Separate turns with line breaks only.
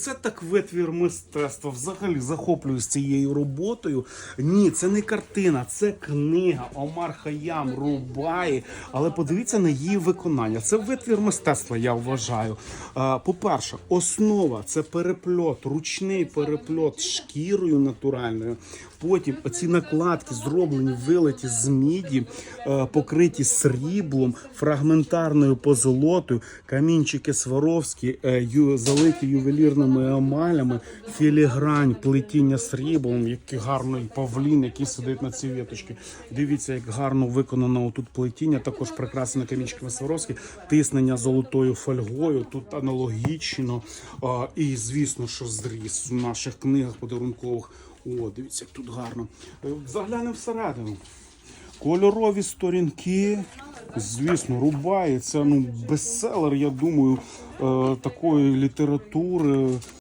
Це так витвір мистецтва. Взагалі захоплююсь цією роботою. Ні, це не картина, це книга Омар Хаям Рубаї. Але подивіться на її виконання. Це витвір мистецтва, я вважаю. По-перше, основа це перепльот, ручний перепльот шкірою натуральною. Потім оці накладки зроблені вилиті з міді, покриті сріблом, фрагментарною позолотою, камінчики Сваровські, е, ю- ювелірними емалями, філігрань, плетіння сріблом, який гарний павлін, який сидить на цій віточці. Дивіться, як гарно виконано тут плетіння, також прикрасене камінчиками Сваровські, тиснення золотою фольгою. Тут аналогічно. А, І звісно, що зріз в наших книгах подарункових. О, дивіться, як тут гарно. Е, Заглянемо всередину. Кольорові сторінки. Звісно, рубає. Це ну бестселер, я думаю, е, такої літератури.